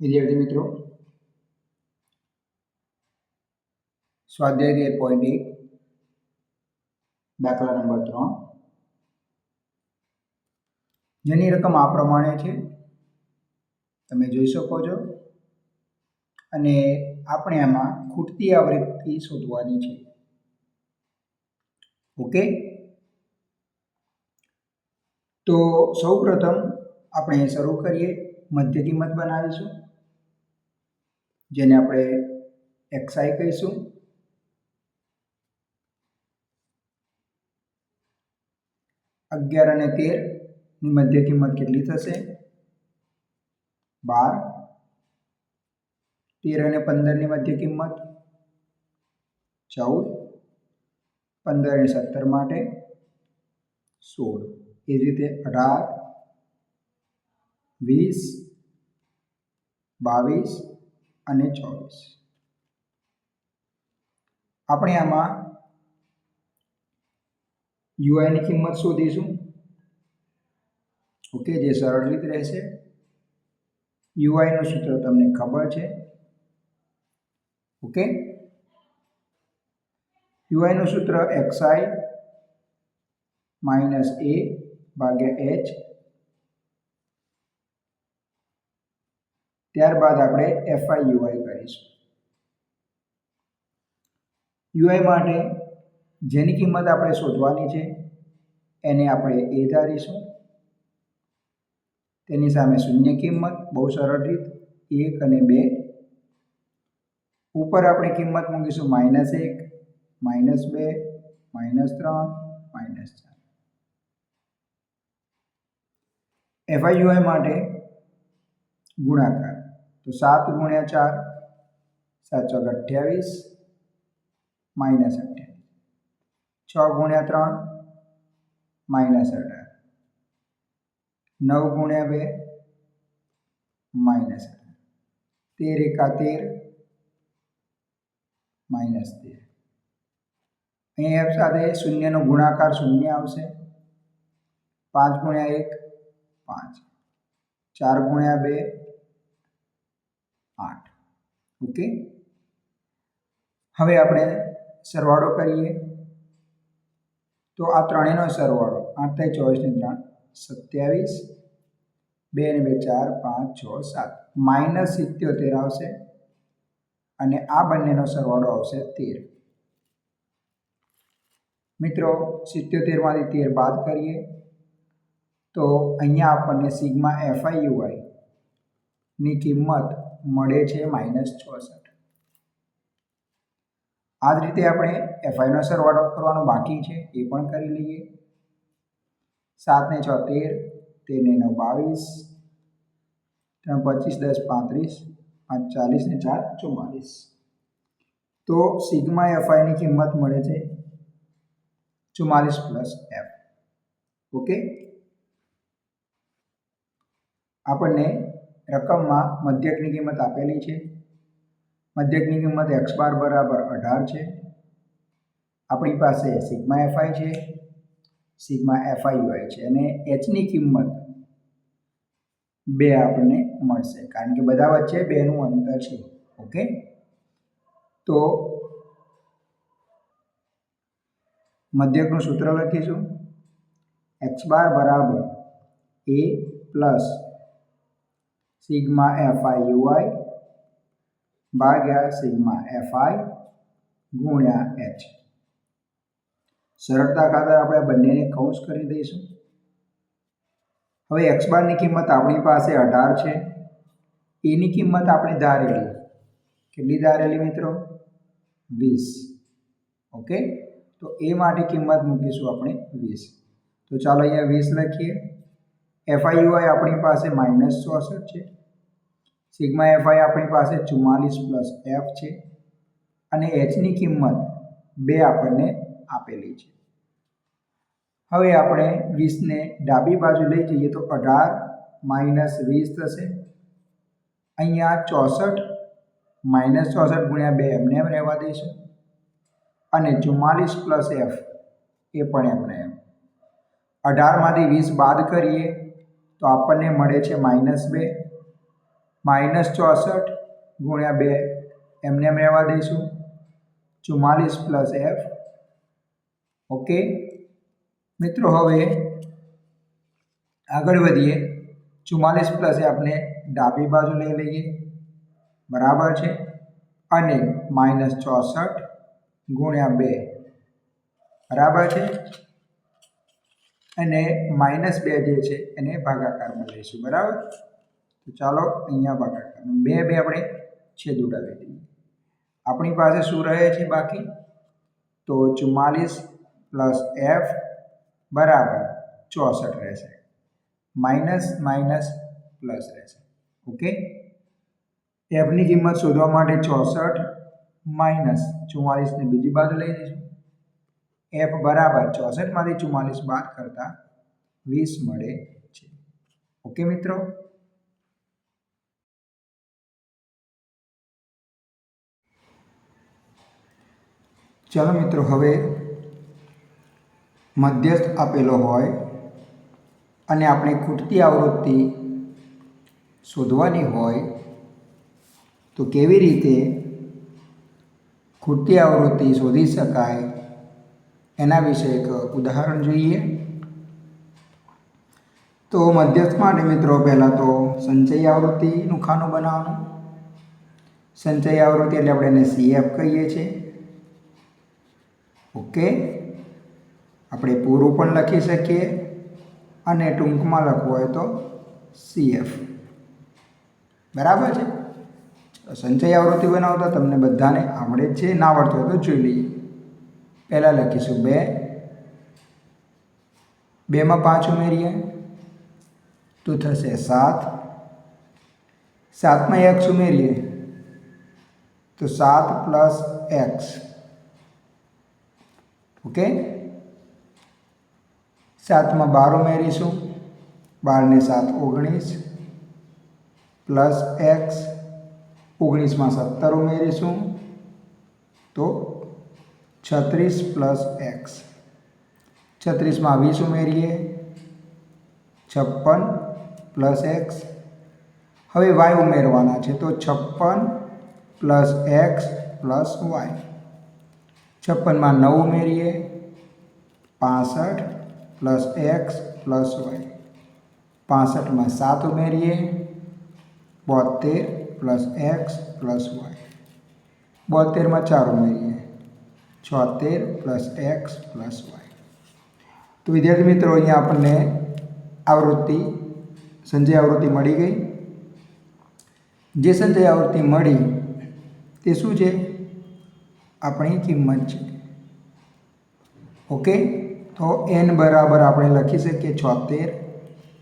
વિદ્યાર્થી મિત્રો. સ્વાધ્યાય તેર પોઈન્ટ એક, દાખલા નંબર ત્રણ. જેની રકમ આ પ્રમાણે છે, તમે જોઈ શકો છો. અને આપણે આમાં ખૂટતી આવૃત્તિ શોધવાની છે. ઓકે? તો સૌપ્રથમ આપણે શરૂ કરીએ મધ્ય કિંમત બનાવીશું. જેને આપણે એક્સઆઈ કહીશું. અગિયાર અને તેરની મધ્ય કિંમત કેટલી થશે? બાર. તેર અને પંદરની મધ્ય કિંમત ચૌદ. પંદર અને સત્તર માટે સોળ. એ જ રીતે અઢાર, વીસ, બાવીસ અને ચોવીસ. આપણે આમાં યુઆઈની કિંમત શોધીશું. ઓકે, જે સરળ રીત રહેશે. યુઆઈનું સૂત્ર તમને ખબર છે. ઓકે? યુઆઈનું સૂત્ર એક્સઆઈ માઇનસ એ ભાગ્યા એચ ત્યારબાદ આપણે એફઆઈ યુઆઈ કરીશું. યુઆઈ માટે જેની કિંમત આપણે શોધવાની છે, એને આપણે એ ધારીશું. તેની સામે શૂન્ય કિંમત, બહુ સરળ રીત, એક અને બે. ઉપર આપણે કિંમત મૂકીશું માઇનસ એક, માઇનસ બે, માઇનસ ત્રણ, માઇનસ ચાર. એફઆઈયુઆઈ માટે ગુણાકાર. તો સાત ગુણ્યા ચાર સાત ચોક અઠ્યાવીસ માઇનસ અઠ્યાવીસ છ ગુણ્યા ત્રણ માઇનસ અઢાર નવ ગુણ્યા બે માઇનસ અઢાર તેર એકા તેર માઇનસ તેર અહીં એફ સાથે શૂન્યનો ગુણાકાર શૂન્ય આવશે। પાંચ ગુણ્યા એક, પાંચ। ચાર ગુણ્યા બે આઠ. ઓકે? હવે આપણે સરવાળો કરીએ. તો આ ત્રણેયનો સરવાળો, આઠ થાય ચોવીસને ત્રણ, સત્યાવીસ. બે ને બે, ચાર, પાંચ, છ, સાત. માઇનસ સિત્યોતેર આવશે અને આ બંનેનો સરવાળો આવશે તેર. મિત્રો, સિત્યોતેરમાંથી તેર બાદ કરીએ. તો અહીંયા આપણને સિગ્મા એફઆઈ યુઆઈ કિંમત મળે છે માઇનસ ચોસઠ આ જ રીતે આપણે એફઆઈનો સરવાળો કરવાનો બાકી છે, એ પણ કરી લઈએ. સાત ને છ તેર તેર ને નવ બાવીસ, ત્રણ પચીસ, દસ પાંત્રીસ, પાંચ ચાલીસ ને ચાર ચુમ્માલીસ. તો સિગ્મા એફઆઈની કિંમત મળે છે ચુમ્માલીસ પ્લસ એફ ઓકે? આપણને રકમમાં મધ્યકની કિંમત આપેલી છે. મધ્યકની કિંમત એક્સ બાર બરાબર અઢાર છે. આપણી પાસે સિગ્મા એફઆઈ છે. સિગ્મા એફઆઈ યુઆઈ છે. અને એચની કિંમત બે આપણને મળશે. કારણ કે બધા વચ્ચે બેનું અંતર છે. ઓકે તો મધ્યકનું સૂત્ર લખીશું. એક્સ બાર બરાબર A plus sigma FI UI ભાગ્યા સિગ્મા એફઆઈ ગુણ્યા એચ સરળતા ખાતર આપણે બંનેને કૌંસ કરી દઈશું. હવે એક્સ બારની કિંમત આપણી પાસે અઢાર છે. એની કિંમત આપણે ધારેલી. કેટલી ધારેલી મિત્રો? વીસ. ઓકે? તો એ માટે કિંમત મૂકીશું આપણે વીસ. તો ચાલો અહીંયા વીસ લખીએ. એફઆઈયુઆઈ આપણી પાસે માઇનસ ચોસઠ છે. સિગ્મા એફઆઈ આપણી પાસે ચુમ્માલીસ પ્લસ એફ છે અને એચની કિંમત બે આપણને આપેલી છે. હવે આપણે વીસને ડાબી બાજુ લઈ જઈએ તો અઢાર માઇનસ વીસ થશે. અહીંયા ચોસઠ માઇનસ ચોસઠ ગુણ્યા બે એમને એમ રહેવા દઈશું અને ચુમ્માલીસ પ્લસ એફ એ પણ એમને એમ. અઢારમાંથી વીસ બાદ કરીએ તો આપણને મળે છે માઇનસ બે. માઇનસ ચોસઠ ગુણ્યા બે. એમને એમ રહેવા દઈશું. ચુમ્માલીસ પ્લસ એફ. ઓકે? મિત્રો, હવે આગળ વધીએ. ચુમ્માલીસ પ્લસ એફને ડાબી બાજુ લઈ લઈએ. બરાબર છે? અને માઇનસ ચોસઠ ગુણ્યા બે. બરાબર છે? અને માઇનસ બે જે છે, એને ભાગાકારમાં લઈશું. બરાબર? તો ચાલો અહીંયા ભાગાકાર બે બે આપણે છેદ ઉડાવી દઈએ. આપણી પાસે શું રહે છે બાકી? તો ચુમ્માલીસ પ્લસ એફ બરાબર ચોસઠ રહેશે. માઇનસ માઇનસ પ્લસ રહેશે. ઓકે? એફની કિંમત શોધવા માટે ચોસઠ માઇનસ ચુમ્માલીસને બીજી બાજુ લઈ જઈશું એફ બરાબર ચોસઠમાંથી ચુમ્માલીસ બાદ કરતાં વીસ મળે છે. ઓકે મિત્રો? ચાલો મિત્રો, હવે મધ્યસ્થ આપેલો હોય અને આપણે ખૂટતી આવૃત્તિ શોધવાની હોય, તો કેવી રીતે ખૂટતી આવૃત્તિ શોધી શકાય? એના વિશે એક ઉદાહરણ જોઈએ. તો મધ્યસ્થ માટે મિત્રો, પહેલાં તો સંચય આવૃત્તિનું ખાનું બનાવવાનું. સંચય આવૃત્તિ એટલે આપણે એને સીએફ કહીએ છીએ. ઓકે? આપણે પૂરું પણ લખી શકીએ અને ટૂંકમાં લખવું હોય તો સીએફ બરાબર છે? સંચય આવૃત્તિ બનાવતા તમને બધાને આવડે જ છે, ના આવડતું હોય તો જોઈ લઈએ. પહેલાં લખીશું બે. બેમાં પાંચ ઉમેરીએ. તો થશે સાત. સાતમાં એક્સ ઉમેરીએ. તો સાત પ્લસ એક્સ. ઓકે? સાતમાં બાર ઉમેરીશું બારને સાત ઓગણીસ. Plus X. ઓગણીસમાં સત્તર ઉમેરીશું તો છત્રીસ પ્લસ એક્સ. છત્રીસમાં વીસ ઉમેરીએ. છપ્પન પ્લસ એક્સ. હવે વાય ઉમેરવાના છે. તો છપ્પન પ્લસ એક્સ પ્લસ વાય. છપ્પનમાં નવ ઉમેરીએ. પાસઠ પ્લસ એક્સ પ્લસ વાય. પાસઠમાં સાત ઉમેરીએ. બોતેર પ્લસ એક્સ પ્લસ વાય. બોતેરમાં ચાર ઉમેરીએ. છોતેર પ્લસ એક્સ પ્લસ વાય. તો વિદ્યાર્થી મિત્રો, અહીંયા આપણને આવૃત્તિ, સંજય આવૃત્તિ મળી ગઈ. જે સંજય આવૃત્તિ મળી, તે શું છે? આપણી કિંમત છે. ઓકે? તો એન બરાબર આપણે લખી શકીએ છોતેર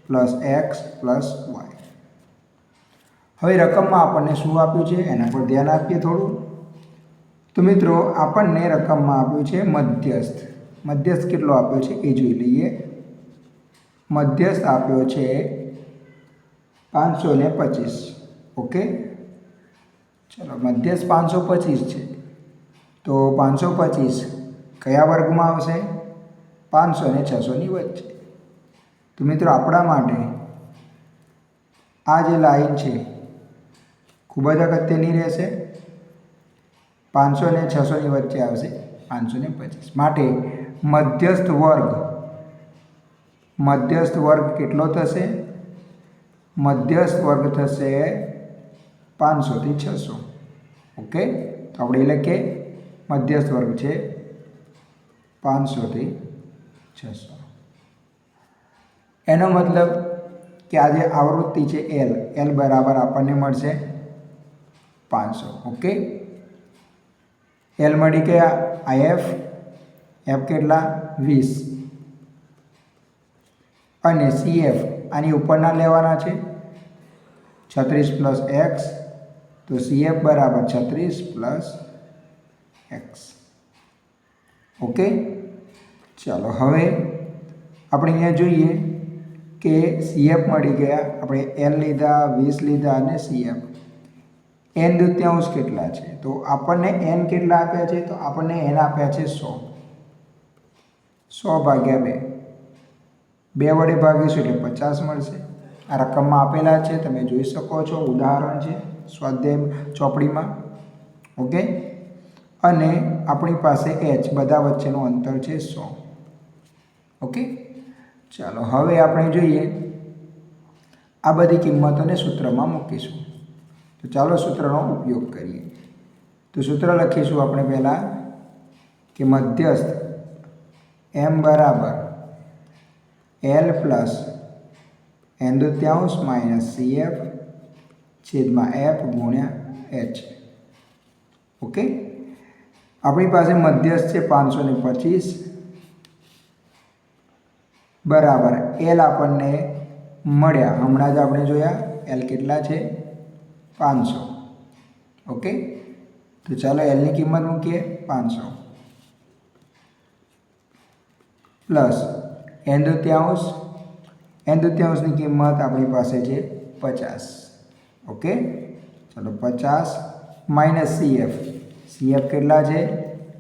પ્લસ એક્સ પ્લસ વાય હવે રકમમાં આપણને શું આપ્યું છે? એના પર ધ્યાન આપીએ થોડું. તો મિત્રો, આપણને રકમમાં આપ્યું છે મધ્યસ્થ. મધ્યસ્થ કેટલો આપ્યો છે? એ જોઈ લઈએ. મધ્યસ્થ આપ્યો છે પાંચસો પચીસ. ઓકે? ચલો, મધ્યસ્થ પાંચસો પચીસ છે. તો પાંચસો પચીસ કયા વર્ગમાં આવશે? પાંચસો ને છસોની વચ્ચે. તો મિત્રો આપણા માટે આ જે લાઈન છે ખૂબ જ અગત્યની રહેશે. પાંચસો અને છસોની વચ્ચે આવશે પાંચસો ને પચીસ. માટે મધ્યસ્થ વર્ગ મધ્યસ્થ વર્ગ કેટલો થશે? મધ્યસ્થ વર્ગ થશે પાંચસોથી છસો. ઓકે? તો આપણે લખીએ. મધ્યસ્થ વર્ગ છે પાંચસોથી છસો. એનો મતલબ કે આ જે આવૃત્તિ છે એલ એલ બરાબર આપણને મળશે પાંચસો. ઓકે? એલ મળી ગયા આ એફ એફ કેટલા? વીસ. અને સી એફ આની ઉપરના લેવાના છે છત્રીસ પ્લસ એક્સ તો સી એફ બરાબર છત્રીસ પ્લસ એક્સ ઓકે ચાલો, હવે આપણે અહીંયા જોઈએ કે સીએફ મળી ગયા. આપણે એલ લીધા, વીસ લીધા અને સીએફ એન દૃત્યાંશ કેટલા છે? તો આપણને એન કેટલા આપ્યા છે? તો આપણને એન આપ્યા છે સો. સો ભાગ્યા બે. બે વડે ભાગીશું એટલે પચાસ મળશે. આ રકમમાં આપેલા છે, તમે જોઈ શકો છો. ઉદાહરણ છે સ્વાધ્યાય ચોપડીમાં. ઓકે અને આપણી પાસે એચ બધા વચ્ચેનું અંતર છે સો. ઓકે? ચાલો, હવે આપણે જોઈએ આ બધી કિંમતોને સૂત્રમાં મૂકીશું. તો ચાલો સૂત્રનો ઉપયોગ કરીએ. તો સૂત્ર લખીશું આપણે પહેલાં કે મધ્યસ્થ એમ બરાબર એલ પ્લસ એન દુત્યાંશ સી એફ છેદમાં એફ ગુણ્યા એચ ઓકે? આપણી પાસે મધ્યસ્થ છે પાંચસો ને પચીસ. બરાબર એલ આપણને મળ્યા. હમણાં જ આપણે જોયા એલ કેટલા છે? પાંચસો. ઓકે? તો ચાલો એલની કિંમત મૂકીએ, પાંચસો. પ્લસ એન દુત્યાંશ કિંમત આપણી પાસે છે પચાસ. ઓકે? ચલો પચાસ માઇનસ સીએફ સીએફ કેટલા છે?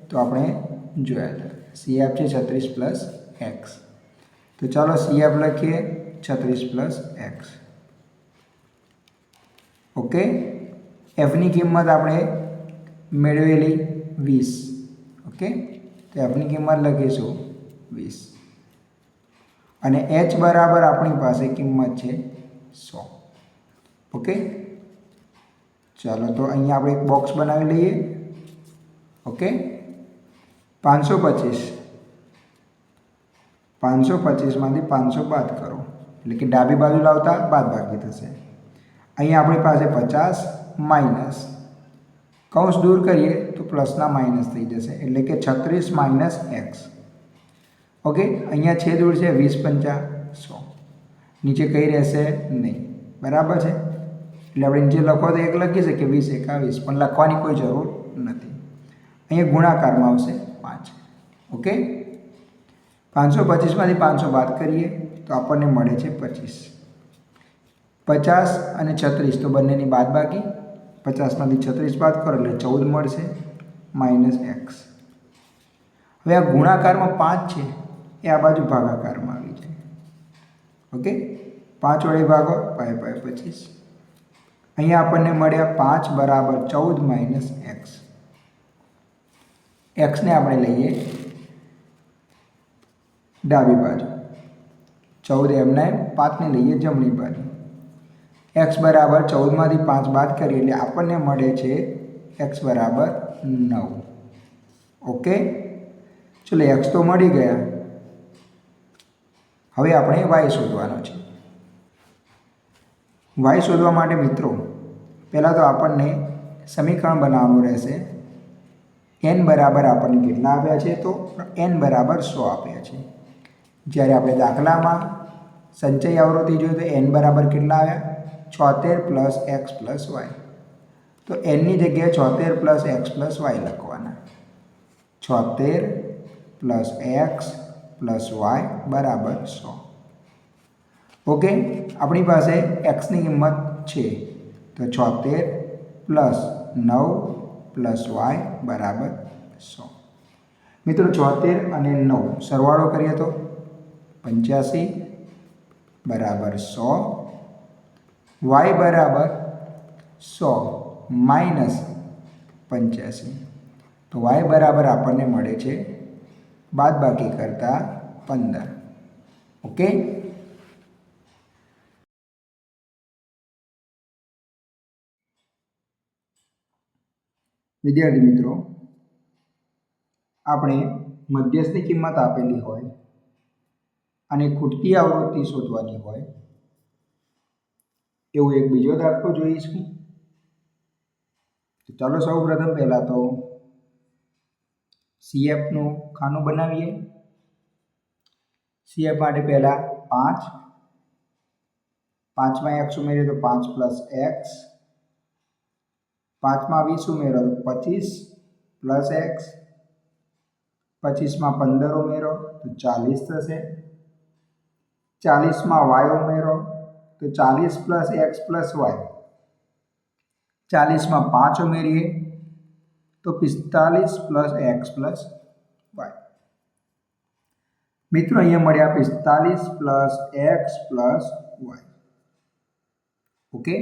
તો આપણે જોયા હતા. સીએફ છે છત્રીસ પ્લસ એક્સ તો ચાલો સીએફ લખીએ છત્રીસ પ્લસ એક્સ ઓકે? એફની કિંમત આપણે મેળવેલી વીસ. ઓકે? તો એફની કિંમત લખીશું વીસ. અને એચ બરાબર આપણી પાસે કિંમત છે સો. ઓકે? ચાલો તો અહીંયા આપણે એક બોક્સ બનાવી લઈએ. ઓકે પાંચસો પચીસ પાંચસો પચીસમાંથી પાંચસો બાદ કરો એટલે કે ડાબી બાજુ લાવતા બાદ બાકી થશે. અહીંયા આપણી પાસે પચાસ માઇનસ. કૌંસ દૂર કરીએ તો પ્લસના માઇનસ થઈ જશે, એટલે કે છત્રીસ માઇનસ એક્સ. ઓકે? અહીંયા છેદ ઉડશે વીસ પંચા સો. નીચે કઈ રહેશે? નહીં. બરાબર છે? એટલે આપણે નીચે લખો તો એક લખી શકીએ, વીસ, એકાવીસ, પણ લખવાની કોઈ જરૂર નથી. અહીંયા ગુણાકારમાં આવશે પાંચ. ઓકે? પાંચસો પચીસમાંથી પાંચસો બાદ કરીએ તો આપણને મળે છે પચીસ. પચાસ અને છત્રીસ તો બંનેની બાદ બાકી. પચાસમાંથી છત્રીસ બાદ કરો એટલે ચૌદ મળશે, માઇનસ એક્સ. હવે આ ગુણાકારમાં પાંચ છે, એ આ બાજુ ભાગાકારમાં આવી જાય. ઓકે? પાંચ વડે ભાગો, પાય પાય, પચીસ. અહીંયા આપણને મળ્યા પાંચ બરાબર ચૌદ માઇનસ એક્સ. એક્સને આપણે લઈએ. ડાબી બાજુ. ચૌદ એમને પાંચને લઈએ જમણી બાજુ. એક્સ બરાબર ચૌદમાંથી પાંચ બાદ કરીએ એટલે આપણને મળે છે એક્સ બરાબર નવ. ઓકે? ચલો એક્સ તો મળી ગયા. હવે આપણે વાય શોધવાનો છે. વાય શોધવા માટે મિત્રો, પહેલાં તો આપણને સમીકરણ બનાવવાનું રહેશે. એન બરાબર આપણને કેટલા આપ્યા છે? તો એન બરાબર સો આપ્યા છે. જ્યારે આપણે દાખલામાં સંચય આવૃત્તિ જોઈએ તો એન બરાબર કેટલા આવ્યા? છોતેર પ્લસ એક્સ પ્લસ વાય તો એનની જગ્યાએ છોતેર પ્લસ એક્સ પ્લસ વાય લખવાના. છોતેર પ્લસ એક્સ પ્લસ વાય બરાબર સો. ઓકે? આપણી પાસે એક્સની કિંમત છે. તો છોતેર પ્લસ નવ પ્લસ વાય બરાબર સો. મિત્રો ચોતેર અને નવ સરવાળો કરીએ તો પંચ્યાસી બરાબર સો. વાય બરાબર સો માઇનસ પંચ્યાસી. તો વાય બરાબર આપણને મળે છે બાદ બાકી કરતાં પંદર. ઓકે? વિદ્યાર્થી મિત્રો, આપણે મધ્યસ્થની કિંમત આપેલી હોય અને ખૂટતી આવૃત્તિ શોધવાની હોય, એવો એક બીજો દાખલો જોઈશું. ચાલો સૌ પ્રથમ પહેલાં તો સીએફનું ખાનું બનાવીએ. સીએફ માટે પહેલાં પાંચ, પાંચમાં એક્સ ઉમેરીએ તો પાંચ પ્લસ એક્સ પાંચમાં વીસ ઉમેરો તો પચીસ પ્લસ એક્સ પચીસમાં પંદર ઉમેરો, તો ચાલીસ થશે. ચાલીસમાં વાય ઉમેરો, તો ચાલીસ પ્લસ એક્સ પ્લસ વાય ચાલીસમાં પાંચ ઉમેરીએ, તો પિસ્તાલીસ પ્લસ એક્સ પ્લસ વાય મિત્રો, અહીંયા મળ્યા પિસ્તાલીસ plus X plus Y okay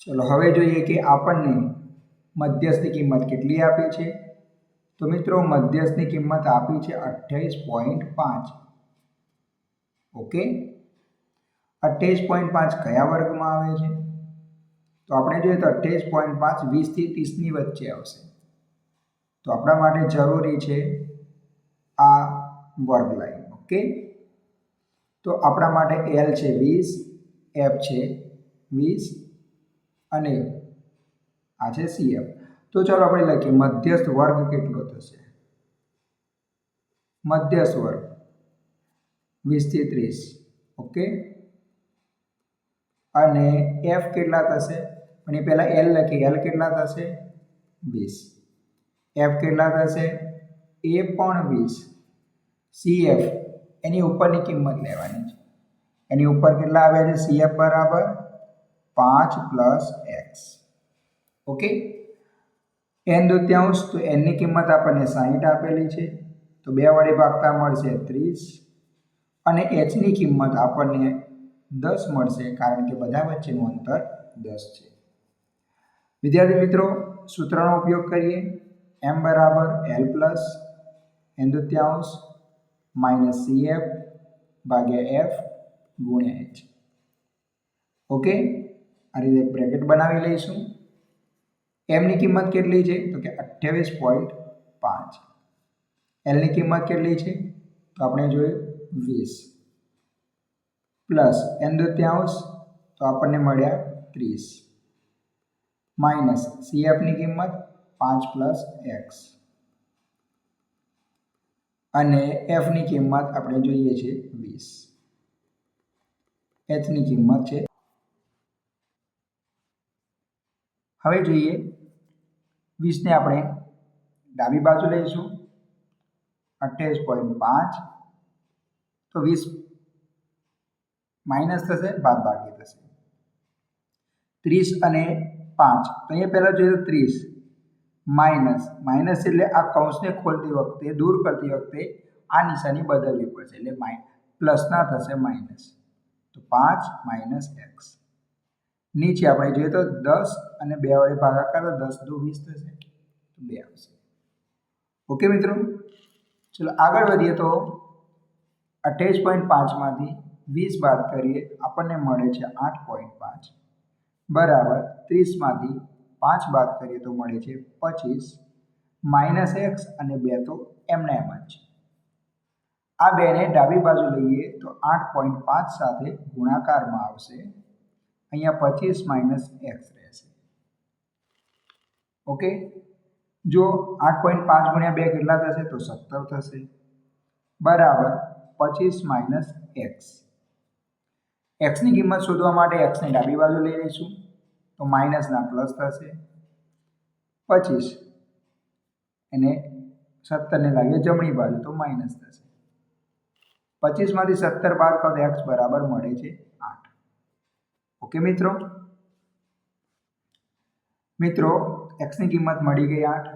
ચલો, હવે જોઈએ કે આપણને મધ્યસ્થની કિંમત કેટલી આપી છે? તો મિત્રો મધ્યસ્થની કિંમત આપી છે અઠ્યાવીસ પોઈન્ટ પાંચ. ઓકે? અઠ્યાવીસ પોઈન્ટ પાંચ કયા વર્ગમાં આવે છે? તો આપણે જોઈએ તો અઠ્યાવીસ પોઈન્ટ પાંચ વીસથી ત્રીસની વચ્ચે આવશે. તો આપણા માટે જરૂરી છે આ વર્ગ લાઈન, ઓકે? તો આપણા માટે એલ છે વીસ એફ છે વીસ અને આ છે સીએફ તો ચાલો આપણે લખીએ, મધ્યસ્થ વર્ગ કેટલો થશે? મધ્યસ્થ વર્ગ વીસથી ત્રીસ, ઓકે? અને એફ કેટલા થશે? પણ એ પહેલાં એલ લખીએ એલ કેટલા થશે? વીસ. એફ કેટલા થશે? એ પણ વીસ. સી એફ એની ઉપરની કિંમત લેવાની છે. એની ઉપર કેટલા આવ્યા છે? સીએફ બરાબર પાંચ પ્લસ એક્સ. ઓકે? એન દુત્યાંશ તો એનની કિંમત આપણને સાહીઠ આપેલી છે. તો બે વડે ભાગતા મળશે ત્રીસ. અને એચની કિંમત આપણને દસ મળશે કારણ કે બધા વચ્ચેનું અંતર દસ છે. વિદ્યાર્થી મિત્રો, સૂત્રનો ઉપયોગ કરીએ. એમ બરાબર એલ પ્લસ એન દુત્યાંશ માઇનસ સી એફ ભાગ્યા એફ ગુણ્યા એચ ઓકે? આ રીતે એક બ્રેકેટ બનાવી લઈશું. એમની કિંમત કેટલી છે? તો કે અઠ્યાવીસ પોઈન્ટ પાંચ. એલની કિંમત કેટલી છે? તો આપણે જોયું વીસ. પ્લસ એન દુત્યાંશ તો આપણને મળ્યા ત્રીસ. માઇનસ સીએફની કિંમત પાંચ પ્લસ એક્સ અને એફની કિંમત આપણે જોઈએ છે વીસ. એચની કિંમત છે હવે જોઈએ વીસને આપણે ડાબી બાજુ લઈશું, અઠ્યાવીસ પોઈન્ટ પાંચ. તો વીસ માઇનસ થશે બાદ બાકી થશે. ત્રીસ અને પાંચ. તો અહીંયા પહેલાં જોઈએ તો ત્રીસ. માઇનસ. માઇનસ એટલે આ કૌંસને ખોલતી વખતે, દૂર કરતી વખતે આ નિશાની બદલવી પડશે. એટલે માઈ, પ્લસના થશે માઇનસ. તો પાંચ માઇનસ એક્સ. નીચે આપણે જોઈએ તો દસ અને બે વડે ભાગાકાર દસ દો વીસ થશે, તો બે આવશે. ઓકે મિત્રો? ચલો આગળ વધીએ તો અઠ્યાવીસ પોઈન્ટ પાંચમાંથી વીસ બાદ કરીએ, આપણને મળે છે આઠ પોઈન્ટ પાંચ. બરાબર ત્રીસમાંથી પાંચ બાદ કરીએ તો મળે છે પચીસ. માઇનસ એક્સ અને બે તો એમને એમ જ. છે આ બેને ડાબી બાજુ લઈએ તો આઠ પોઈન્ટ પાંચ સાથે ગુણાકારમાં આવશે. અહીંયા પચીસ માઇનસ એક્સ રહેશે ઓકે જો આઠ પોઈન્ટ પાંચ ગુણ્યા બે કેટલા થશે? તો સત્તર થશે. બરાબર. પચીસ માઇનસ એક્સ એક્સની કિંમત શોધવા માટે એક્સને ડાબી બાજુ લઈ લઈશું. તો માઇનસના પ્લસ થશે. પચીસ. એને સત્તરને લાગે જમણી બાજુ, તો માઇનસ થશે. પચીસમાંથી સત્તર બાદ કરો એક્સ બરાબર મળે છે આઠ. ઓકે મિત્રો? મિત્રો એક્સની કિંમત મળી ગઈ આઠ.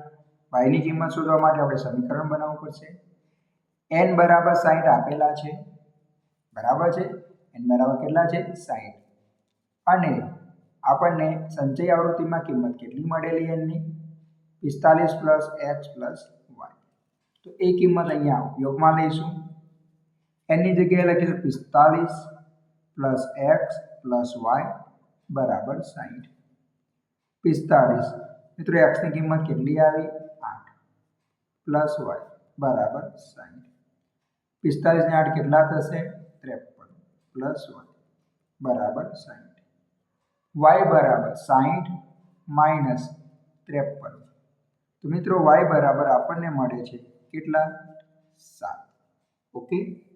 વાયની કિંમત શોધવા માટે આપણે સમીકરણ બનાવવું પડશે. એન બરાબર સાઈઠ આપેલા છે. બરાબર છે? એન બરાબર કેટલા છે? સાઈઠ. અને આપણને સંચય આવૃત્તિમાં કિંમત કેટલી મળેલી એનની પિસ્તાલીસ પ્લસ એક્સ પ્લસ વાય તો એ કિંમત અહીંયા ઉપયોગમાં લઈશું. એની જગ્યાએ લખીશું પિસ્તાલીસ પ્લસ એક્સ પ્લસ વાય બરાબર સાઈઠ. પિસ્તાળીસ. મિત્રો એક્સની કિંમત કેટલી આવી? આઠ. પ્લસ વાય બરાબર સાઠ પિસ્તાળીસને આઠ કેટલા થશે? ત્રેપન. પ્લસ વાય બરાબર સાઈઠ. વાય બરાબર સાઈઠ માઇનસ ત્રેપન. તો મિત્રો વાય બરાબર આપણને મળે છે કેટલા? સાત. ઓકે?